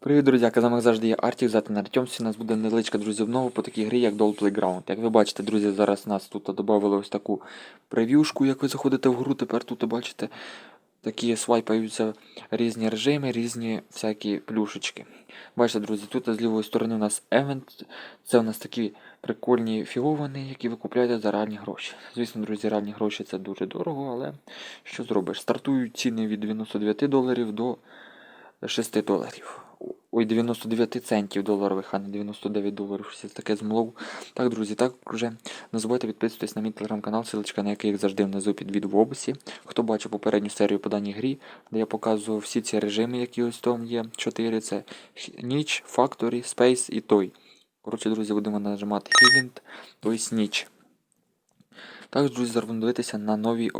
Привіт, друзі! Як завжди, я Артік, зати на Артем. У нас буде невеличка, друзі, обнова по такій грі, як Doll Playground. Як ви бачите, друзі, зараз нас тут додали ось таку прев'юшку, як ви заходите в гру, тепер тут бачите такі свайпаються різні режими, різні всякі плюшечки. Бачите, друзі, тут з лівої сторони у нас евент. Це у нас такі прикольні фіговані, які ви купляєте за реальні гроші. Звісно, друзі, реальні гроші це дуже дорого, але що зробиш? Стартують ціни від 99 доларів до 6 доларів. Ой, 99 центів доларових, а не 99 доларів. Щось таке змлов. Так, друзі, так вже не забувайте підписуватись на мій телеграм-канал, силочка на який як завжди внизу під відео в описі. Хто бачив попередню серію по даній грі, де я показував всі ці режими, які ось там є. Чотири це ніч, Factory, Space і той. Коротше, друзі, будемо нажимати Healing, тобто ніч. Також, друзі, зараз на нові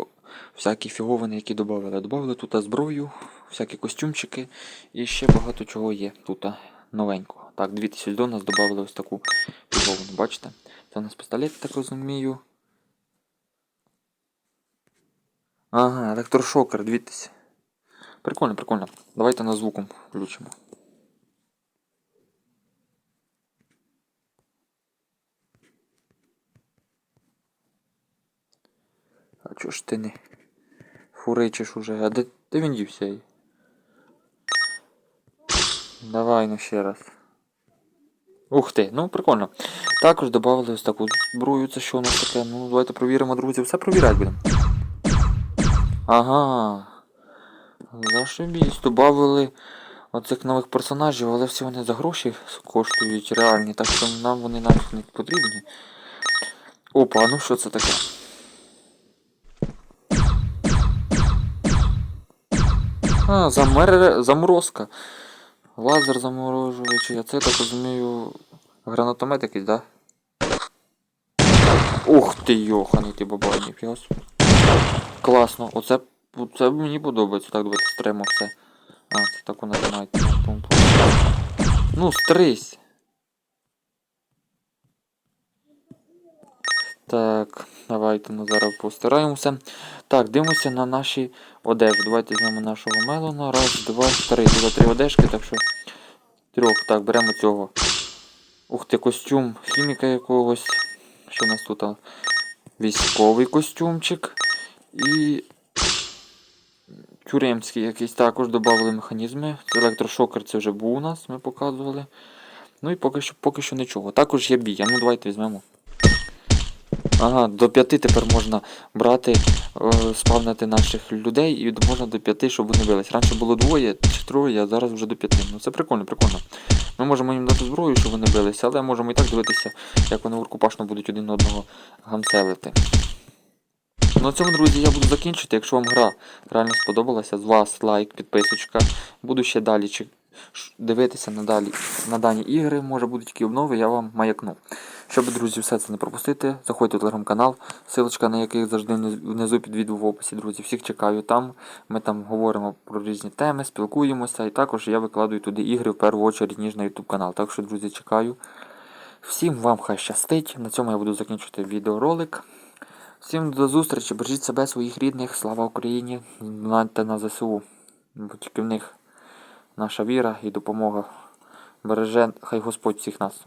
всякі фіговини, які додали. Добавили тут зброю, всякі костюмчики і ще багато чого є тут новенького. Так, 2000 до нас додали ось таку фіговину. Бачите? Це у нас пістолет, так розумію. Ага, електрошокер, дивіться. Прикольно, прикольно. Давайте на звуком включимо. А чого ж ти не фуричиш уже? А де, де він дівся? Давай ну ще раз. Ух ти, ну прикольно. Також додали ось таку зброю, це що у нас таке? Ну, давайте провіримо, друзі, все провіряти будемо. Ага. Зашибісь, додали оцих нових персонажів, але всі вони за гроші коштують реальні, так що нам вони навіть не потрібні. Опа, ну що це таке? А, замер... заморозка. Лазер заморожуючий, а це я так розумію. Гранатомет якийсь, да? Ух ти йоханий ти бабані, п'яс. Класно, оце, оце мені подобається. Так, давайте стримо все. А, це так воно нажимається. Пум-пум. Ну, стрись. Так, давайте ми зараз постараємося. Так, дивимося на наші одежі. Давайте візьмемо нашого мелона. Раз, два, три. Тут три одежки, так що трьох. Так, беремо цього. Ух ти, костюм хіміка якогось. Що у нас тут? Військовий костюмчик. І. Тюремський якийсь також додали механізми. Електрошокер це вже був у нас, ми показували. Ну і поки що поки що нічого. Також є бій. А ну давайте візьмемо. Ага, до п'яти тепер можна брати, е, спавнити наших людей і можна до п'яти, щоб вони бились. Раніше було двоє чи троє, а зараз вже до п'яти. Ну це прикольно, прикольно. Ми можемо їм дати зброю, щоб вони билися, але можемо і так дивитися, як вони рукопашно будуть один одного гамселити. Ну, на цьому, друзі, я буду закінчити. Якщо вам гра реально сподобалася, з вас лайк, підписочка. Буду ще далі чи- дивитися надалі на дані ігри, може будуть які обнови, я вам маякну. Щоб, друзі, все це не пропустити, заходьте в телеграм-канал, силочка на який завжди внизу під відео в описі, друзі. Всіх чекаю там. Ми там говоримо про різні теми, спілкуємося, і також я викладую туди ігри в першу очередь, ніж на YouTube канал. Так що, друзі, чекаю. Всім вам хай щастить. На цьому я буду закінчувати відеоролик. Всім до зустрічі, бережіть себе, своїх рідних, слава Україні, донатьте на ЗСУ. Бо тільки в них наша віра і допомога береже, хай Господь всіх нас.